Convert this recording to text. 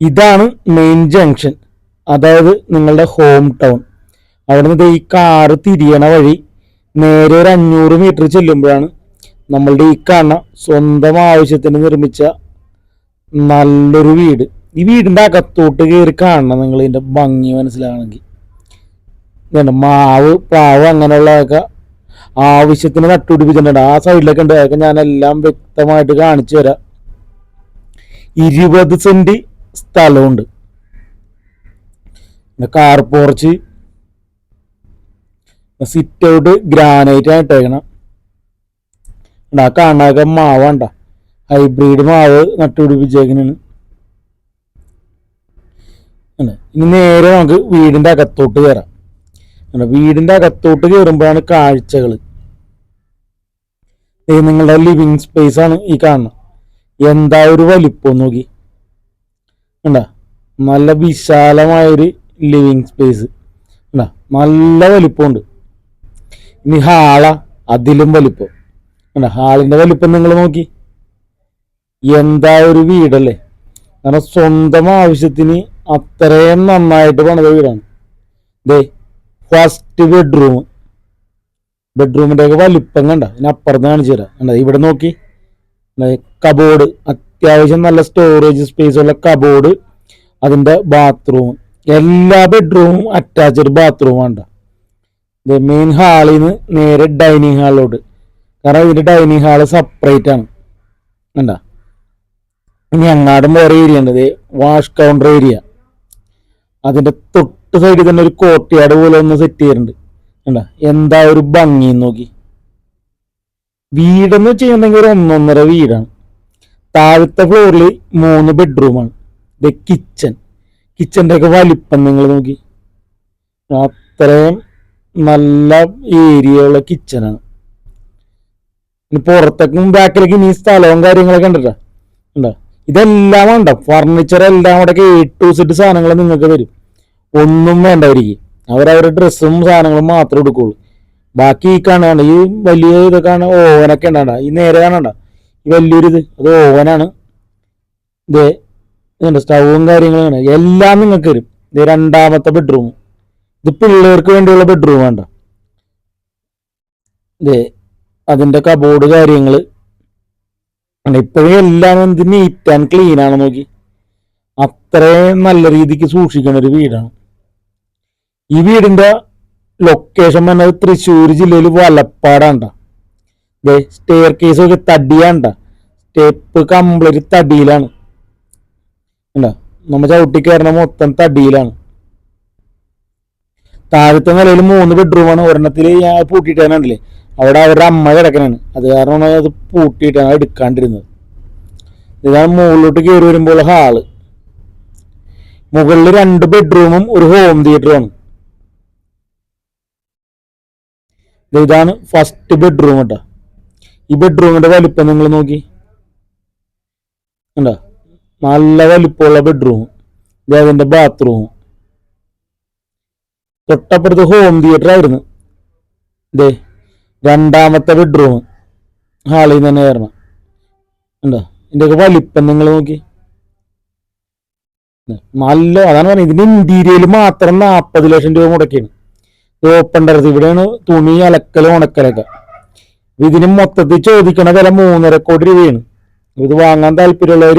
ഇതാണ് main junction അതായത് നിങ്ങളുടെ ഹോം ടൗൺ അവിടെ നിന്ന് ഈ കാറ് തിരിയണ വഴി നേരെ ഒരു അഞ്ഞൂറ് മീറ്റർ ചെല്ലുമ്പോഴാണ് നമ്മളുടെ ഈ കാണ സ്വന്തം ആവശ്യത്തിന് നിർമ്മിച്ച നല്ലൊരു വീട്. ഈ വീടിന്റെ അകത്തോട്ട് കയറി കാണണം നിങ്ങൾ ഇതിന്റെ ഭംഗി മനസ്സിലാണെങ്കിൽ ഇതുണ്ട് മാവ് പാവ് അങ്ങനെയുള്ളതൊക്കെ ആവശ്യത്തിന് നട്ടുപിടിപ്പിച്ചിട്ടുണ്ട്. ആ സൈഡിലൊക്കെ ഉണ്ട്. അതൊക്കെ ഞാനെല്ലാം വ്യക്തമായിട്ട് കാണിച്ചു തരാം. ഇരുപത് സെന്റ് സ്ഥലമുണ്ട്. പിന്നെ car porch sit out granite ആണ് ആ കാണാക്ക മാവണ്ട ഹൈബ്രിഡ് മാവ് നട്ടുപിടിപ്പിച്ചേക്കണാണ്. ഇനി നേരെ നമുക്ക് വീടിന്റെ അകത്തോട്ട് കയറാം വീടിന്റെ അകത്തോട്ട് കയറുമ്പോഴാണ് കാഴ്ചകൾ. നിങ്ങളുടെ ലിവിങ് സ്പേസ് ആണ് ഈ കാണുന്നത്. എന്താ ഒരു വലിപ്പം നോക്കി. കണ്ട? നല്ല വിശാലമായൊരു ലിവിങ് സ്പേസ് കണ്ട? നല്ല വലിപ്പമുണ്ട്. ഇനി ഹാള അതിലും വലിപ്പം. കണ്ട? ഹാളിന്റെ വലിപ്പം നിങ്ങൾ നോക്കി. എന്താ ഒരു വീടല്ലേ? കാരണം സ്വന്തം ആവശ്യത്തിന് അത്രയും നന്നായിട്ട് പണിത വീടാണ്. ദേ ഫസ്റ്റ് ബെഡ്റൂം ബെഡ്റൂമിന്റെയൊക്കെ വലിപ്പം കണ്ട? അതിനപ്പുറത്ത് കാണിച്ചു തരാം കണ്ട? ഇവിടെ നോക്കി. കബോർഡ് അത്യാവശ്യം നല്ല സ്റ്റോറേജ് സ്പേസ് ഉള്ള കബോർഡ് അതിന്റെ ബാത്റൂം എല്ലാ ബെഡ്റൂമും അറ്റാച്ച്ഡ് ബാത്റൂം ആണ് മെയിൻ ഹാളിൽ നിന്ന് നേരെ ഡൈനിങ് ഹാളിലോട്ട് കാരണം ഇതിന്റെ ഡൈനിങ് ഹാൾ സെപ്പറേറ്റ് ആണ്. കണ്ട? ഇനി വേറെ ഏരിയ ഉണ്ട്. വാഷ് കൗണ്ടർ ഏരിയ അതിന്റെ തൊട്ട് സൈഡിൽ തന്നെ ഒരു കോട്ടയാട് പോലെ ഒന്ന് സെറ്റ് ചെയ്തിട്ടുണ്ട്. കണ്ട? എന്താ ഒരു ഭംഗി നോക്കി. വീടെന്ന് വെച്ചിട്ടുണ്ടെങ്കിൽ ഒരു ഒന്നൊന്നര വീടാണ്. താഴത്തെ ഫ്ലോറിൽ മൂന്ന് ബെഡ്റൂമാണ് ഇത് കിച്ചൺ കിച്ചന്റെ ഒക്കെ വലിപ്പം നിങ്ങൾ നോക്കി. അത്രയും നല്ല ഏരിയ ഉള്ള കിച്ചണാണ് ഇനി പുറത്തേക്കും ബാക്കിലേക്ക് ഇനി സ്ഥലവും കാര്യങ്ങളൊക്കെ ഉണ്ടല്ലോ ഉണ്ടോ ഇതെല്ലാം ഉണ്ട് ഫർണിച്ചർ എല്ലാം കൂടെ എ ടു സെറ്റ് സാധനങ്ങൾ നിങ്ങൾക്ക് തരും. ഒന്നും വേണ്ടായിരിക്കും അവരവരുടെ ഡ്രസ്സും സാധനങ്ങളും മാത്രമേ എടുക്കുള്ളൂ. ബാക്കി ഈ കാണാണ്ട് ഈ വലിയ ഇതൊക്കെ ഓവനൊക്കെ ഉണ്ടാണ്ട ഈ നേരെ കാണണ്ട ഈ വലിയൊരു ഇത്. അത് ഓവനാണ്. ഇതേ ഇതുണ്ട്. സ്റ്റൗവും കാര്യങ്ങളും എല്ലാം നിങ്ങൾക്ക് വരും ഇത് രണ്ടാമത്തെ ബെഡ്റൂം ഇത് പിള്ളേർക്ക് വേണ്ടിയുള്ള ബെഡ്റൂം വേണ്ട ഇതേ അതിന്റെ കബോർഡ് കാര്യങ്ങൾ ഇപ്പോഴും എല്ലാം എന്ത് നീറ്റ് ആൻഡ് ക്ലീൻ ആണ് നോക്കി. അത്രയും നല്ല രീതിക്ക് സൂക്ഷിക്കുന്ന ഒരു വീടാണ്. ഈ വീടിന്റെ ലൊക്കേഷൻ പറഞ്ഞത് തൃശ്ശൂർ ജില്ലയിൽ വലപ്പാടാണ്ട സ്റ്റെയർ കേസ് ഒരു തടിയാണ്ട. Step complete തടിയിലാണ്. ഉണ്ടോ നമ്മൾ ചവിട്ടി കയറണ മൊത്തം തടിയിലാണ്. താഴത്തെ നിലയിൽ മൂന്ന് ബെഡ്റൂമാണ് ഒരെണ്ണത്തിൽ ഞാൻ പൂട്ടിയിട്ടാണല്ലേ അവിടെ അവരുടെ അമ്മ കിടക്കണാണ്. അത് കാരണമാണ് അത് പൂട്ടിയിട്ടാണ് എടുക്കാണ്ടിരുന്നത്. ഇതാണ് മുകളിലോട്ട് കയറി വരുമ്പോൾ ഹാൾ. മുകളിൽ രണ്ട് ബെഡ്റൂമും ഒരു ഹോം തിയേറ്ററുമാണ് ഇതാണ് ഫസ്റ്റ് ബെഡ്റൂം കേട്ടോ. ഈ ബെഡ്റൂമിന്റെ വലിപ്പം നിങ്ങൾ നോക്കി. കണ്ടോ? നല്ല വലിപ്പമുള്ള ബെഡ്റൂം ദേവന്റെ ബാത്റൂം തൊട്ടപ്പുറത്ത് ഹോം തിയേറ്റർ ആയിരുന്നു. ഇതേ രണ്ടാമത്തെ ബെഡ്റൂം ഹാളിൽ നിന്ന് തന്നെ കയറണം. ഉണ്ടോ ഇതിന്റെയൊക്കെ വലിപ്പം നിങ്ങൾ നോക്കി. നല്ല അതാണ് പറഞ്ഞത്. ഇതിന്റെ ഇന്റീരിയയിൽ മാത്രം നാൽപ്പത് ലക്ഷം രൂപ മുടക്കിയാണ്. ഓപ്പൺ ടെറസ് ഇവിടെയാണ് തുണി അലക്കലും ഉണക്കലൊക്കെ. ഇതിന് മൊത്തത്തിൽ ചോദിക്കണ വില മൂന്നര കോടി രൂപയാണ്. ഇത് വാങ്ങാൻ താല്പര്യമുള്ളവർ